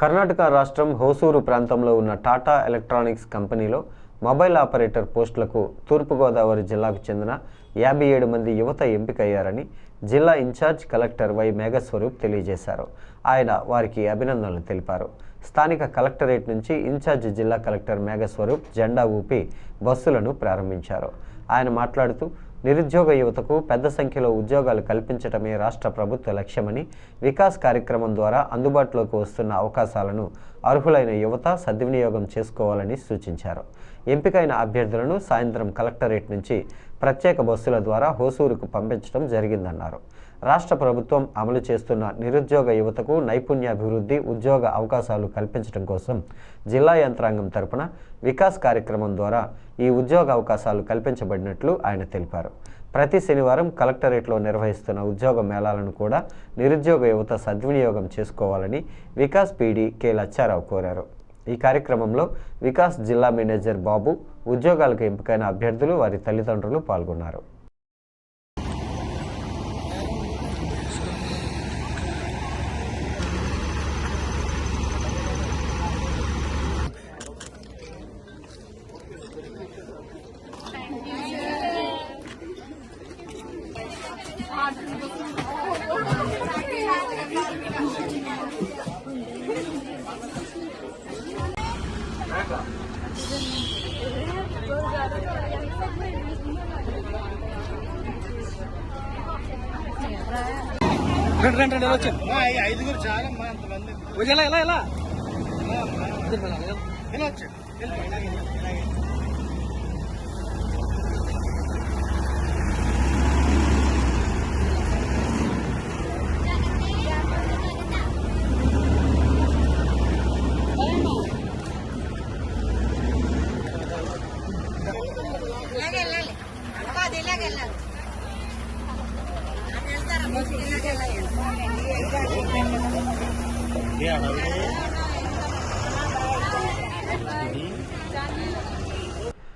కర్ణాటక రాష్ట్రం హోసూరు ప్రాంతంలో ఉన్న టాటా ఎలక్ట్రానిక్స్ కంపెనీలో మొబైల్ ఆపరేటర్ పోస్టులకు తూర్పుగోదావరి జిల్లాకు చెందిన యాభై ఏడు మంది యువత ఎంపికయ్యారని జిల్లా ఇన్ఛార్జ్ కలెక్టర్ వై మేఘస్వరూప్ తెలియజేశారు. ఆయన వారికి అభినందనలు తెలిపారు. స్థానిక కలెక్టరేట్ నుంచి ఇన్ఛార్జ్ జిల్లా కలెక్టర్ మేఘస్వరూప్ జెండా ఊపి బస్సులను ప్రారంభించారు. ఆయన మాట్లాడుతూ నిరుద్యోగ యువతకు పెద్ద సంఖ్యలో ఉద్యోగాలు కల్పించటమే రాష్ట్ర ప్రభుత్వ లక్ష్యమని వికాస్ కార్యక్రమం ద్వారా అందుబాటులోకి వస్తున్న అవకాశాలను అర్హులైన యువత సద్వినియోగం చేసుకోవాలని సూచించారు. ఎంపికైన అభ్యర్థులను సాయంత్రం కలెక్టరేట్ నుంచి ప్రత్యేక బస్సుల ద్వారా హోసూరుకు పంపించడం జరిగిందన్నారు. రాష్ట్ర ప్రభుత్వం అమలు చేస్తున్న నిరుద్యోగ యువతకు నైపుణ్యాభివృద్ధి ఉద్యోగ అవకాశాలు కల్పించడం కోసం జిల్లా యంత్రాంగం తరపున వికాస్ కార్యక్రమం ద్వారా ఈ ఉద్యోగ అవకాశాలు కల్పించబడినట్లు ఆయన తెలిపారు. ప్రతి శనివారం కలెక్టరేట్లో నిర్వహిస్తున్న ఉద్యోగ మేళాలను కూడా నిరుద్యోగ యువత సద్వినియోగం చేసుకోవాలని వికాస్ పీడీ కె లచ్చారావు కోరారు. ఈ కార్యక్రమంలో వికాస్ జిల్లా మేనేజర్ బాబు ఉద్యోగాలకు ఎంపికైన అభ్యర్థులు వారి తల్లిదండ్రులు పాల్గొన్నారు. రండి రండి రండి ఎలా వచ్చాను ఐదుగురు చాలా అమ్మా అంతమంది వచ్చి ఎలా ఎలా ఎలా ఇలా వచ్చాడు కాదు